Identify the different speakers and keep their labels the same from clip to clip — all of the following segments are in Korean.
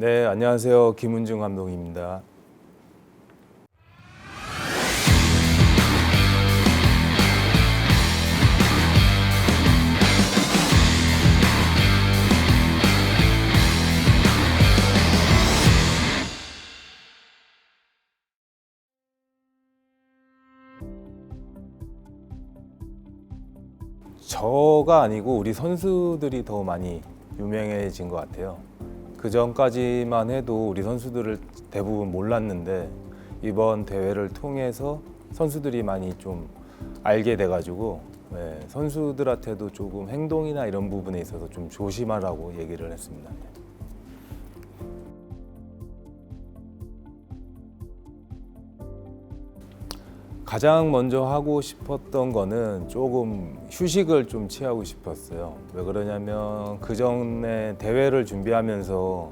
Speaker 1: 네, 안녕하세요. 김은중 감독입니다. 저가 아니고 우리 선수들이 더 많이 유명해진 것 같아요. 그 전까지만 해도 우리 선수들을 대부분 몰랐는데 이번 대회를 통해서 선수들이 많이 좀 알게 돼가지고 네, 선수들한테도 조금 행동이나 이런 부분에 있어서 좀 조심하라고 얘기를 했습니다. 가장 먼저 하고 싶었던 거는 조금 휴식을 좀 취하고 싶었어요. 왜 그러냐면 그 전에 대회를 준비하면서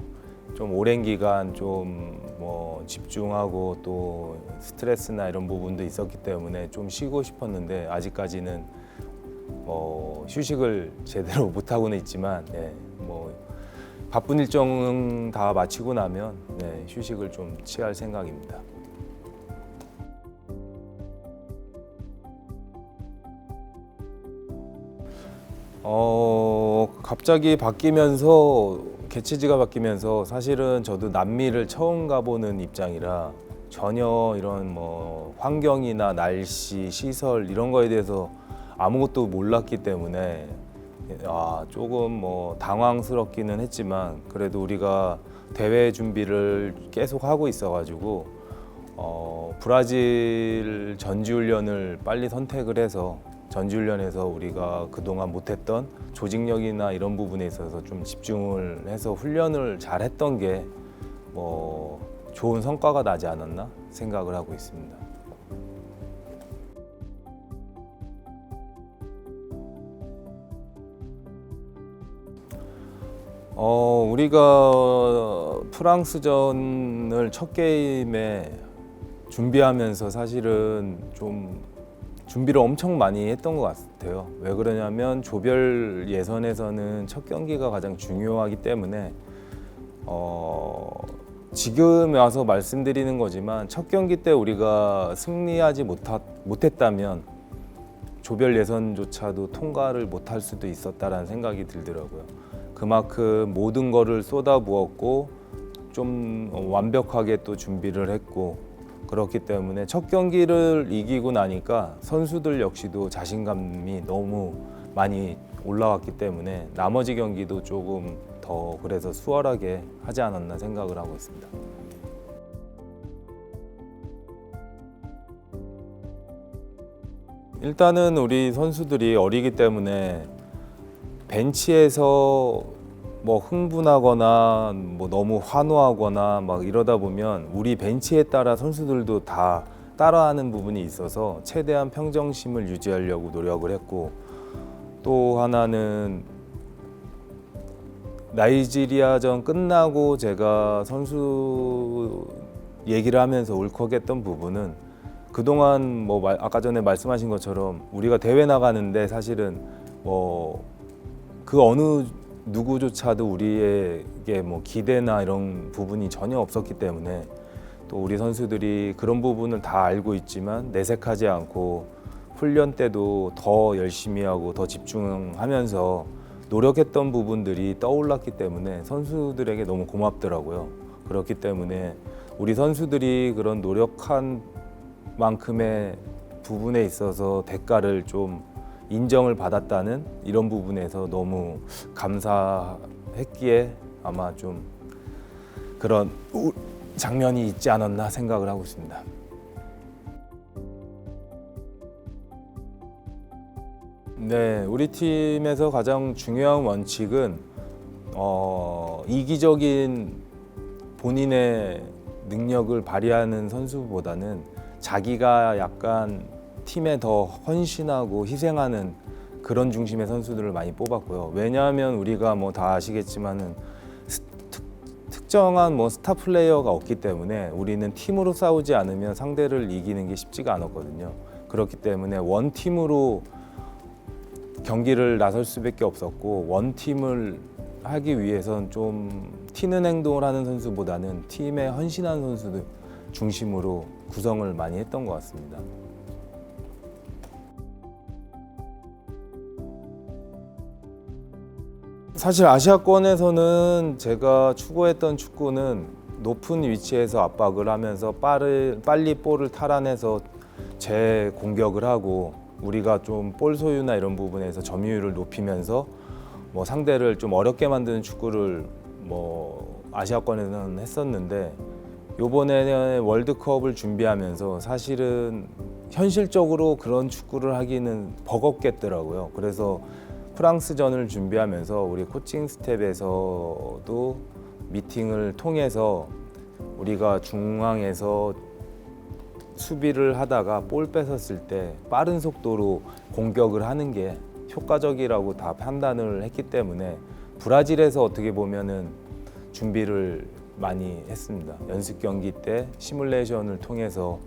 Speaker 1: 좀 오랜 기간 좀 뭐 집중하고 또 스트레스나 이런 부분도 있었기 때문에 좀 쉬고 싶었는데 아직까지는 뭐 휴식을 제대로 못 하고는 있지만 예, 뭐 바쁜 일정 다 마치고 나면 네, 휴식을 좀 취할 생각입니다. 갑자기 바뀌면서 개체지가 바뀌면서 사실은 저도 남미를 처음 가보는 입장이라 전혀 이런 뭐 환경이나 날씨, 시설 이런 거에 대해서 아무것도 몰랐기 때문에 아 조금 뭐 당황스럽기는 했지만 그래도 우리가 대회 준비를 계속 하고 있어가지고 어 브라질 전지훈련을 빨리 선택을 해서 전지훈련에서 우리가 그동안 못했던 조직력이나 이런 부분에 있어서 좀 집중을 해서 훈련을 잘 했던 게 뭐 좋은 성과가 나지 않았나 생각을 하고 있습니다. 어, 우리가 프랑스전을 첫 게임에 준비하면서 사실은 좀 준비를 엄청 많이 했던 것 같아요. 왜 그러냐면 조별 예선에서는 첫 경기가 가장 중요하기 때문에 어, 지금 와서 말씀드리는 거지만 첫 경기 때 우리가 승리하지 못하, 못했다면 조별 예선조차도 통과를 못할 수도 있었다라는 생각이 들더라고요. 그만큼 모든 거를 쏟아부었고 좀 완벽하게 또 준비를 했고 그렇기 때문에 첫 경기를 이기고 나니까 선수들 역시도 자신감이 너무 많이 올라왔기 때문에 나머지 경기도 조금 더 그래서 수월하게 하지 않았나 생각을 하고 있습니다. 일단은 우리 선수들이 어리기 때문에 벤치에서 뭐 흥분하거나 뭐 너무 환호하거나 막 이러다 보면 우리 벤치에 따라 선수들도 다 따라하는 부분이 있어서 최대한 평정심을 유지하려고 노력을 했고 또 하나는 나이지리아전 끝나고 제가 선수 얘기를 하면서 울컥했던 부분은 그동안 뭐 말- 아까 전에 말씀하신 것처럼 우리가 대회 나가는데 사실은 뭐 그 어느 누구조차도 우리에게 뭐 기대나 이런 부분이 전혀 없었기 때문에 또 우리 선수들이 그런 부분을 다 알고 있지만 내색하지 않고 훈련 때도 더 열심히 하고 더 집중하면서 노력했던 부분들이 떠올랐기 때문에 선수들에게 너무 고맙더라고요. 그렇기 때문에 우리 선수들이 그런 노력한 만큼의 부분에 있어서 대가를 좀 인정을 받았다는 이런 부분에서 너무 감사했기에 아마 좀 그런 우- 장면이 있지 않았나 생각을 하고 있습니다. 네, 우리 팀에서 가장 중요한 원칙은 어, 이기적인 본인의 능력을 발휘하는 선수보다는 자기가 약간 팀에 더 헌신하고 희생하는 그런 중심의 선수들을 많이 뽑았고요. 왜냐하면 우리가 뭐 다 아시겠지만은 스- 특, 특정한 뭐 스타 플레이어가 없기 때문에 우리는 팀으로 싸우지 않으면 상대를 이기는 게 쉽지가 않았거든요. 그렇기 때문에 원 팀으로 경기를 나설 수밖에 없었고 원 팀을 하기 위해선 좀 튀는 행동을 하는 선수보다는 팀에 헌신하는 선수들 중심으로 구성을 많이 했던 것 같습니다. 사실 아시아권에서는 제가 추구했던 축구는 높은 위치에서 압박을 하면서 빠르, 빨리 볼을 탈환해서 재 공격을 하고 우리가 좀 볼 소유나 이런 부분에서 점유율을 높이면서 뭐 상대를 좀 어렵게 만드는 축구를 뭐 아시아권에서는 했었는데 요번에 월드컵을 준비하면서 사실은 현실적으로 그런 축구를 하기는 버겁겠더라고요. 그래서 프랑스전을 준비하면서 우리 코칭 스텝에서도 미팅을 통해서 우리가 중앙에서 수비를 하다가 볼 뺏었을 때 빠른 속도로 공격을 하는 게 효과적이라고 다 판단을 했기 때문에 브라질에서 어떻게 보면은 준비를 많이 했습니다. 연습 경기 때 시뮬레이션을 통해서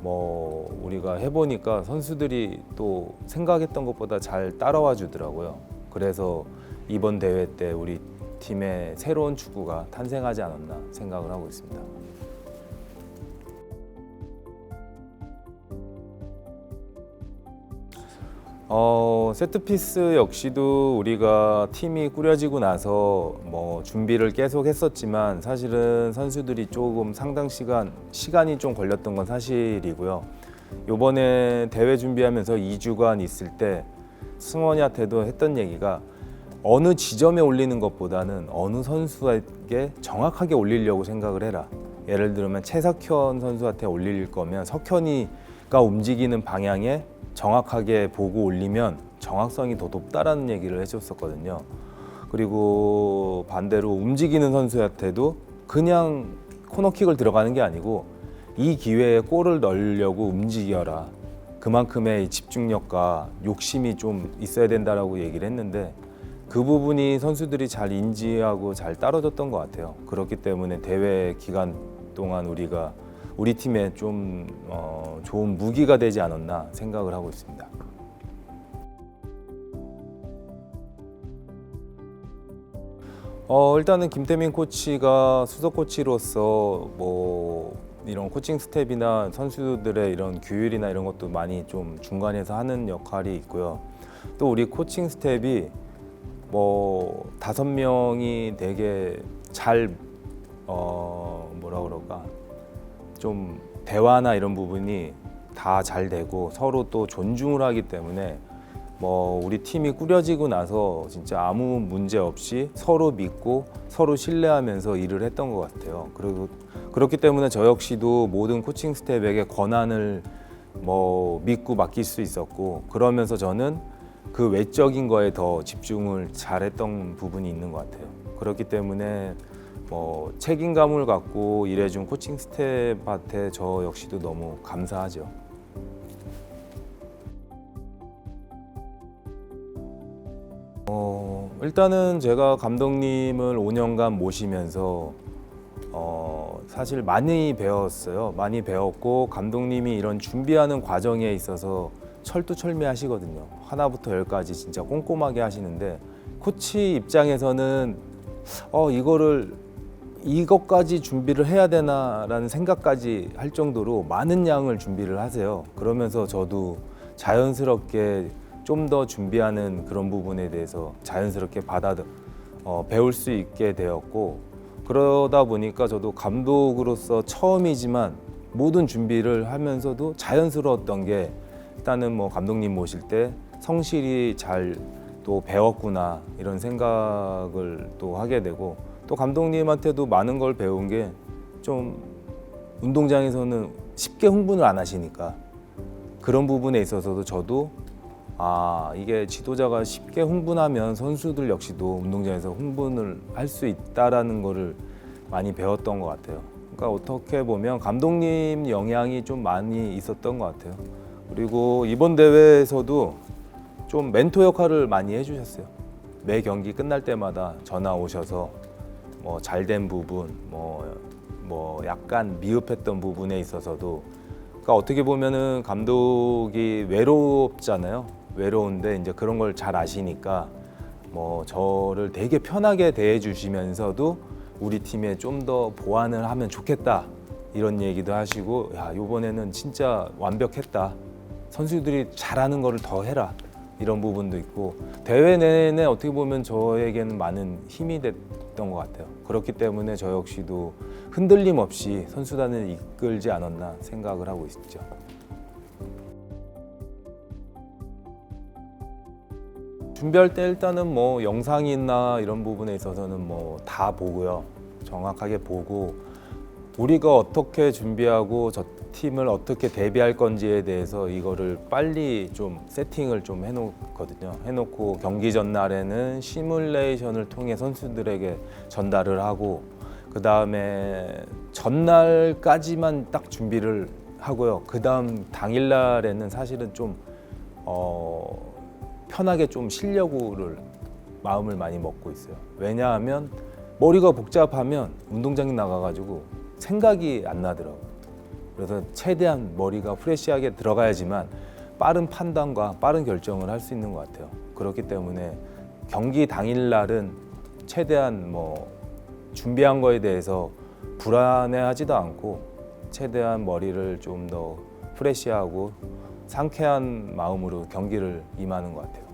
Speaker 1: 뭐 우리가 해보니까 선수들이 또 생각했던 것보다 잘 따라와 주더라고요. 그래서 이번 대회 때 우리 팀의 새로운 축구가 탄생하지 않았나 생각을 하고 있습니다. 어, 세트피스 역시도 우리가 팀이 꾸려지고 나서 뭐 준비를 계속 했었지만 사실은 선수들이 조금 상당 시간 시간이 좀 걸렸던 건 사실이고요. 요번에 대회 준비하면서 2주간 있을 때 승원이한테도 했던 얘기가 어느 지점에 올리는 것보다는 어느 선수에게 정확하게 올리려고 생각을 해라. 예를 들면 최석현 선수한테 올릴 거면 석현이가 움직이는 방향에 정확하게 보고 올리면 정확성이 더 높다라는 얘기를 해줬었거든요. 그리고 반대로 움직이는 선수한테도 그냥 코너킥을 들어가는 게 아니고 이 기회에 골을 넣으려고 움직여라. 그만큼의 집중력과 욕심이 좀 있어야 된다라고 얘기를 했는데 그 부분이 선수들이 잘 인지하고 잘 따라줬던 것 같아요. 그렇기 때문에 대회 기간 동안 우리가 우리 팀에 좀 어, 좋은 무기가 되지 않았나 생각을 하고 있습니다. 어, 일단은 김태민 코치가 수석 코치로서 뭐 이런 코칭 스텝이나 선수들의 이런 규율이나 이런 것도 많이 좀 중간에서 하는 역할이 있고요. 또 우리 코칭 스텝이 뭐 다섯 명이 되게 잘 어, 뭐라 그럴까 좀 대화나 이런 부분이 다 잘 되고 서로 또 존중을 하기 때문에 뭐 우리 팀이 꾸려지고 나서 진짜 아무 문제 없이 서로 믿고 서로 신뢰하면서 일을 했던 것 같아요. 그리고 그렇기 때문에 저 역시도 모든 코칭 스텝에게 권한을 뭐 믿고 맡길 수 있었고 그러면서 저는 그 외적인 거에 더 집중을 잘했던 부분이 있는 것 같아요. 그렇기 때문에 뭐 책임감을 갖고 일해준 코칭 스텝한테 저 역시도 너무 감사하죠. 어, 일단은 제가 감독님을 5년간 모시면서 어, 사실 많이 배웠어요. 많이 배웠고 감독님이 이런 준비하는 과정에 있어서 철두철미하시거든요. 하나부터 열까지 진짜 꼼꼼하게 하시는데 코치 입장에서는 어 이거를 이것까지 준비를 해야 되나라는 생각까지 할 정도로 많은 양을 준비를 하세요. 그러면서 저도 자연스럽게 좀 더 준비하는 그런 부분에 대해서 자연스럽게 받아 어, 배울 수 있게 되었고 그러다 보니까 저도 감독으로서 처음이지만 모든 준비를 하면서도 자연스러웠던 게 일단은 뭐 감독님 모실 때 성실히 잘 또 배웠구나 이런 생각을 또 하게 되고 또 감독님한테도 많은 걸 배운 게 좀 운동장에서는 쉽게 흥분을 안 하시니까 그런 부분에 있어서도 저도 아 이게 지도자가 쉽게 흥분하면 선수들 역시도 운동장에서 흥분을 할 수 있다라는 거를 많이 배웠던 것 같아요. 그러니까 어떻게 보면 감독님 영향이 좀 많이 있었던 것 같아요. 그리고 이번 대회에서도 좀 멘토 역할을 많이 해주셨어요. 매 경기 끝날 때마다 전화 오셔서 뭐 잘된 부분, 뭐, 뭐 약간 미흡했던 부분에 있어서도 그러니까 어떻게 보면은 감독이 외롭잖아요. 외로운데 이제 그런 걸 잘 아시니까 뭐 저를 되게 편하게 대해 주시면서도 우리 팀에 좀 더 보완을 하면 좋겠다 이런 얘기도 하시고 야 이번에는 진짜 완벽했다 선수들이 잘하는 거를 더 해라 이런 부분도 있고 대회 내내 어떻게 보면 저에게는 많은 힘이 됐던 것 같아요 그렇기 때문에 저 역시도 흔들림 없이 선수단을 이끌지 않았나 생각을 하고 있죠. 준비할 때 일단은 뭐 영상이나 이런 부분에 있어서는 뭐 다 보고요. 정확하게 보고 우리가 어떻게 준비하고 저 팀을 어떻게 대비할 건지에 대해서 이거를 빨리 좀 세팅을 좀 해놓거든요. 해놓고 경기 전날에는 시뮬레이션을 통해 선수들에게 전달을 하고 그 다음에 전날까지만 딱 준비를 하고요. 그 다음 당일날에는 사실은 좀 어, 편하게 좀 쉬려고를 마음을 많이 먹고 있어요. 왜냐하면 머리가 복잡하면 운동장에 나가가지고 생각이 안 나더라고요. 그래서 최대한 머리가 프레시하게 들어가야지만 빠른 판단과 빠른 결정을 할 수 있는 것 같아요. 그렇기 때문에 경기 당일 날은 최대한 뭐 준비한 거에 대해서 불안해하지도 않고 최대한 머리를 좀 더 프레시하고 상쾌한 마음으로 경기를 임하는 것 같아요.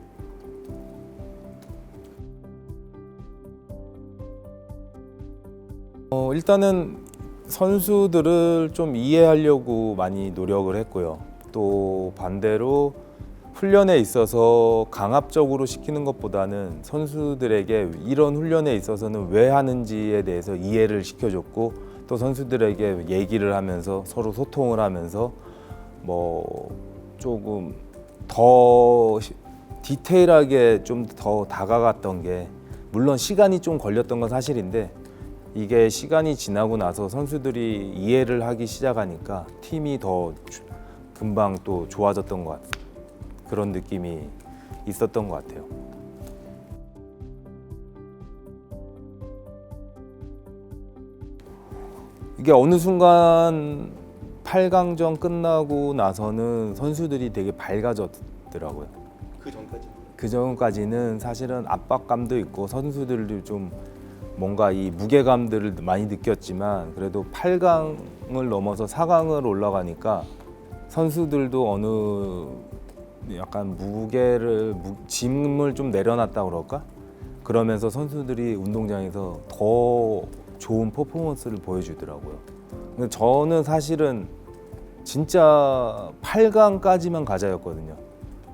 Speaker 1: 어, 일단은 선수들을 좀 이해하려고 많이 노력을 했고요. 또 반대로 훈련에 있어서 강압적으로 시키는 것보다는 선수들에게 이런 훈련에 있어서는 왜 하는지에 대해서 이해를 시켜줬고 또 선수들에게 얘기를 하면서 서로 소통을 하면서 뭐 조금 더 시- 디테일하게 좀 더 다가갔던 게 물론 시간이 좀 걸렸던 건 사실인데 이게 시간이 지나고 나서 선수들이 이해를 하기 시작하니까 팀이 더 주- 금방 또 좋아졌던 것 같아요. 그런 느낌이 있었던 것 같아요. 이게 어느 순간 8강전 끝나고 나서는 선수들이 되게 밝아졌더라고요.
Speaker 2: 그 전까지
Speaker 1: 그 전까지는 사실은 압박감도 있고 선수들도 좀 뭔가 이 무게감들을 많이 느꼈지만 그래도 8강을 넘어서 4강을 올라가니까 선수들도 어느 약간 무게를 무- 짐을 좀 내려놨다 그럴까? 그러면서 선수들이 운동장에서 더 좋은 퍼포먼스를 보여주더라고요. 근데 저는 사실은 진짜 8강까지만 가자였거든요.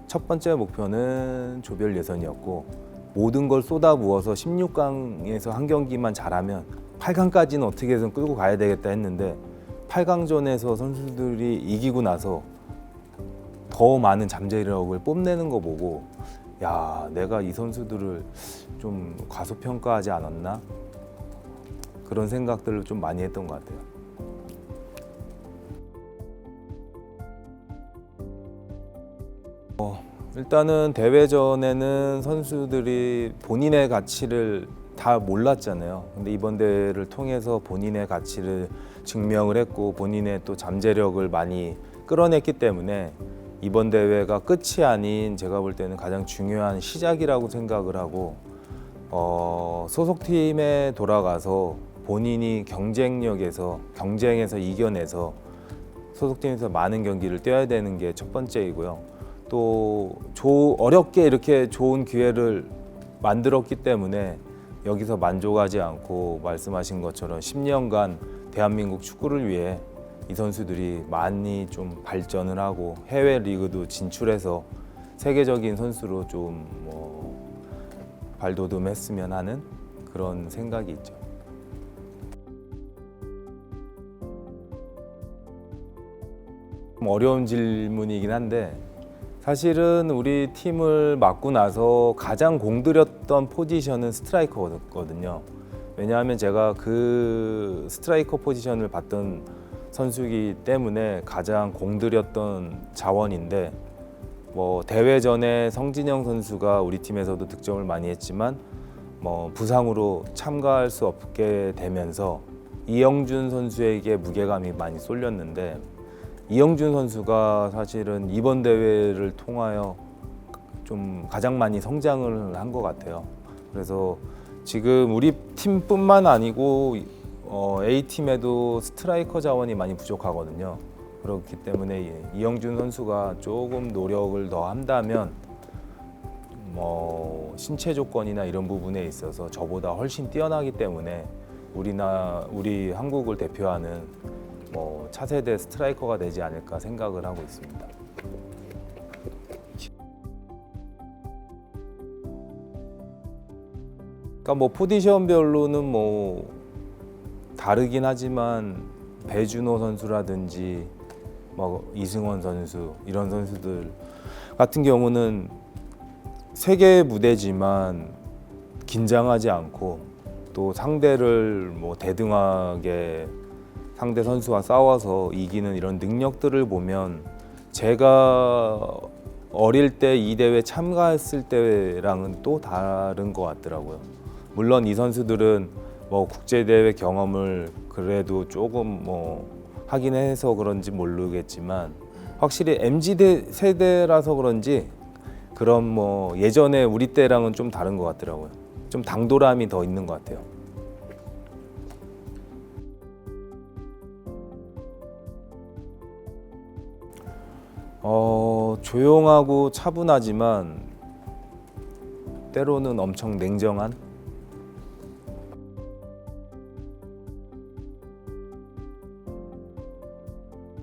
Speaker 1: 첫 번째 목표는 조별 예선이었고 모든 걸 쏟아부어서 16강에서 한 경기만 잘하면 8강까지는 어떻게든 끌고 가야 되겠다 했는데 8강전에서 선수들이 이기고 나서 더 많은 잠재력을 뽐내는 거 보고 야 내가 이 선수들을 좀 과소평가하지 않았나 그런 생각들을 좀 많이 했던 것 같아요. 일단은 대회 전에는 선수들이 본인의 가치를 다 몰랐잖아요. 근데 이번 대회를 통해서 본인의 가치를 증명을 했고 본인의 또 잠재력을 많이 끌어냈기 때문에 이번 대회가 끝이 아닌 제가 볼 때는 가장 중요한 시작이라고 생각을 하고 어, 소속팀에 돌아가서 본인이 경쟁력에서 경쟁에서 이겨내서 소속팀에서 많은 경기를 뛰어야 되는 게 첫 번째이고요. 또 조, 어렵게 이렇게 좋은 기회를 만들었기 때문에 여기서 만족하지 않고 말씀하신 것처럼 10년간 대한민국 축구를 위해 이 선수들이 많이 좀 발전을 하고 해외 리그도 진출해서 세계적인 선수로 좀뭐 발돋움했으면 하는 그런 생각이 있죠. 좀 어려운 질문이긴 한데 사실은 우리 팀을 맡고 나서 가장 공들였던 포지션은 스트라이커거든요. 왜냐하면 제가 그 스트라이커 포지션을 봤던 선수이기 때문에 가장 공들였던 자원인데 뭐 대회 전에 성진영 선수가 우리 팀에서도 득점을 많이 했지만 뭐 부상으로 참가할 수 없게 되면서 이영준 선수에게 무게감이 많이 쏠렸는데 이영준 선수가 사실은 이번 대회를 통하여 좀 가장 많이 성장을 한 것 같아요. 그래서 지금 우리 팀뿐만 아니고 어, A 팀에도 스트라이커 자원이 많이 부족하거든요. 그렇기 때문에 이- 이영준 선수가 조금 노력을 더 한다면 뭐 신체 조건이나 이런 부분에 있어서 저보다 훨씬 뛰어나기 때문에 우리나 우리 한국을 대표하는 뭐 차세대 스트라이커가 되지 않을까 생각을 하고 있습니다. 그러니까 뭐 포지션별로는 뭐 다르긴 하지만 배준호 선수라든지 뭐 이승원 선수 이런 선수들 같은 경우는 세계 무대지만 긴장하지 않고 또 상대를 뭐 대등하게 상대 선수와 싸워서 이기는 이런 능력들을 보면 제가 어릴 때 이 대회 참가했을 때랑은 또 다른 것 같더라고요. 물론 이 선수들은 뭐 국제 대회 경험을 그래도 조금 뭐 하긴 해서 그런지 모르겠지만 확실히 MZ 대 세대라서 그런지 그런 뭐 예전에 우리 때랑은 좀 다른 것 같더라고요. 좀 당돌함이 더 있는 것 같아요. 조용하고 차분하지만 때로는 엄청 냉정한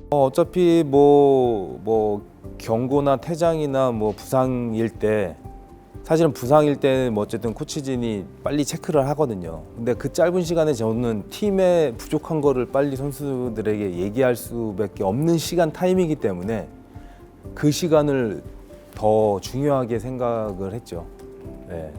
Speaker 1: 어, 어차피 뭐, 뭐 경고나 퇴장이나 뭐 부상일 때 사실은 부상일 때는 뭐 어쨌든 코치진이 빨리 체크를 하거든요. 근데 그 짧은 시간에 저는 팀의 부족한 거를 빨리 선수들에게 얘기할 수밖에 없는 시간 타임이기 때문에 그 시간을 더 중요하게 생각을 했죠. 네.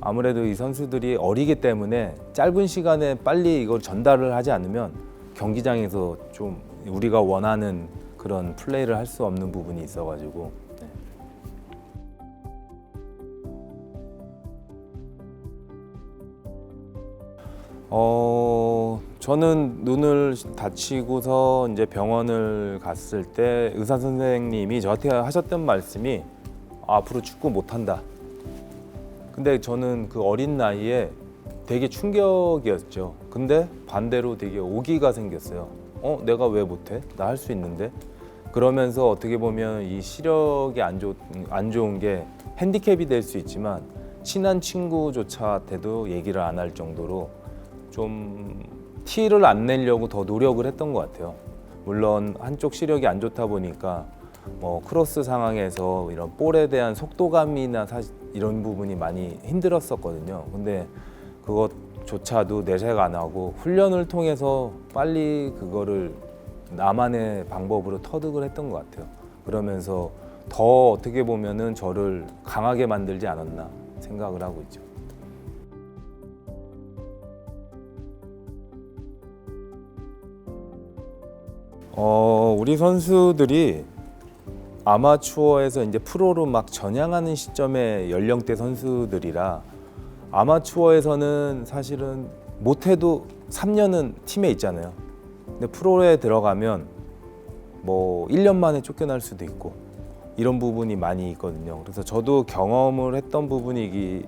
Speaker 1: 아무래도 이 선수들이 어리기 때문에 짧은 시간에 빨리 이걸 전달을 하지 않으면 경기장에서 좀 우리가 원하는 그런 플레이를 할 수 없는 부분이 있어가지고 어 저는 눈을 다치고서 이제 병원을 갔을 때 의사 선생님이 저한테 하셨던 말씀이 앞으로 축구 못 한다. 근데 저는 그 어린 나이에 되게 충격이었죠. 근데 반대로 되게 오기가 생겼어요. 어, 내가 왜 못해? 나 할 수 있는데. 그러면서 어떻게 보면 이 시력이 안, 좋, 안 좋은 게 핸디캡이 될 수 있지만 친한 친구조차한테도 얘기를 안 할 정도로 좀 티를 안 내려고 더 노력을 했던 것 같아요. 물론 한쪽 시력이 안 좋다 보니까 뭐 크로스 상황에서 이런 볼에 대한 속도감이나 사실 이런 부분이 많이 힘들었었거든요. 근데 그것조차도 내색 안 하고 훈련을 통해서 빨리 그거를 나만의 방법으로 터득을 했던 것 같아요. 그러면서 더 어떻게 보면은 저를 강하게 만들지 않았나 생각을 하고 있죠. 어, 우리 선수들이 아마추어에서 이제 프로로 막 전향하는 시점의 연령대 선수들이라 아마추어에서는 사실은 못해도 3년은 팀에 있잖아요. 근데 프로에 들어가면 뭐 1년 만에 쫓겨날 수도 있고 이런 부분이 많이 있거든요. 그래서 저도 경험을 했던 부분이기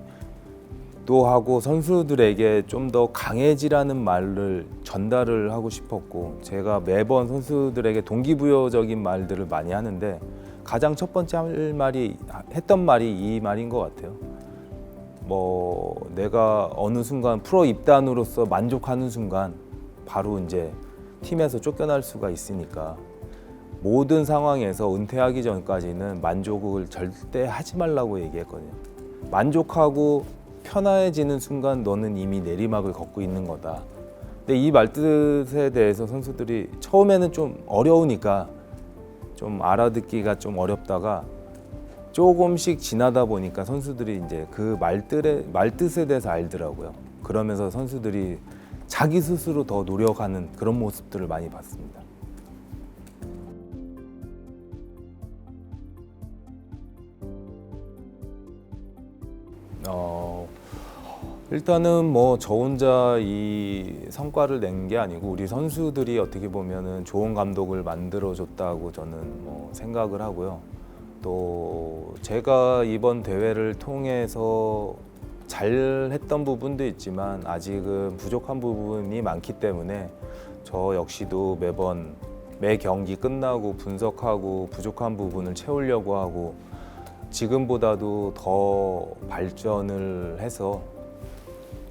Speaker 1: 도 하고 선수들에게 좀 더 강해지라는 말을 전달을 하고 싶었고 제가 매번 선수들에게 동기부여적인 말들을 많이 하는데 가장 첫 번째 할 말이 했던 말이 이 말인 것 같아요. 뭐 내가 어느 순간 프로 입단으로서 만족하는 순간 바로 이제 팀에서 쫓겨날 수가 있으니까 모든 상황에서 은퇴하기 전까지는 만족을 절대 하지 말라고 얘기했거든요. 만족하고 편해지는 순간 너는 이미 내리막을 걷고 있는 거다. 근데 이 말뜻에 대해서 선수들이 처음에는 좀 어려우니까 좀 알아듣기가 좀 어렵다가 조금씩 지나다 보니까 선수들이 이제 그 말뜻에 말뜻에 대해서 알더라고요. 그러면서 선수들이 자기 스스로 더 노력하는 그런 모습들을 많이 봤습니다. 일단은 뭐 저 혼자 이 성과를 낸 게 아니고 우리 선수들이 어떻게 보면은 좋은 감독을 만들어 줬다고 저는 뭐 생각을 하고요. 또 제가 이번 대회를 통해서 잘 했던 부분도 있지만 아직은 부족한 부분이 많기 때문에 저 역시도 매번 매 경기 끝나고 분석하고 부족한 부분을 채우려고 하고 지금보다도 더 발전을 해서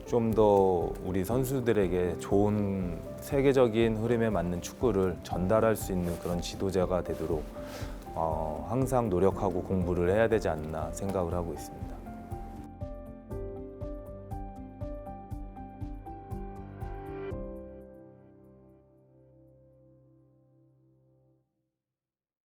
Speaker 1: 좀 더 우리 선수들에게 좋은 세계적인 흐름에 맞는 축구를 전달할 수 있는 그런 지도자가 되도록 어, 항상 노력하고 공부를 해야 되지 않나 생각을 하고 있습니다.